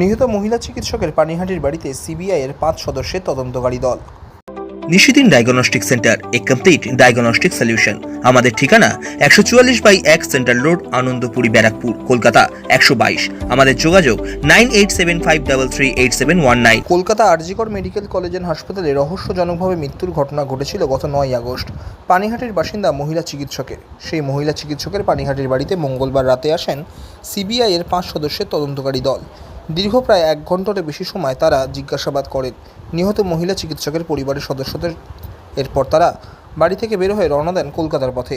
নিহত মহিলা চিকিৎসকের পানিহাটির বাড়িতে সিবিআই এর পাঁচ সদস্যের তদন্তকারী দল। নিশিদিন ডায়াগনস্টিক সেন্টার এ কমপ্লিট ডায়াগনস্টিক সলিউশন। আমাদের ঠিকানা একশো চুয়াল্লিশ বাই এক সেন্ট্রাল রোড আনন্দপুরি ব্যারাকপুর কলকাতা একশো বাইশ। আমাদের যোগাযোগ nine eight seven five double three eight seven one nine. Kolkata R G Kar medical college and হাসপাতালে রহস্যজনকভাবে মৃত্যুর ঘটনা ঘটেছিল গত নয় আগস্ট। পানিহাটির বাসিন্দা মহিলা চিকিৎসকের। সেই মহিলা চিকিৎসকের পানিহাটির বাড়িতে মঙ্গলবার রাতে আসেন সিবিআই এর পাঁচ সদস্যের তদন্তকারী দল। দীর্ঘ প্রায় এক ঘন্টারও বেশি সময় তারা জিজ্ঞাসাবাদ করেন। নিহত মহিলা চিকিৎসকের পরিবারের সদস্যদের, এরপর তারা বাড়ি থেকে বের হয়ে রওনা দেন কলকাতার পথে।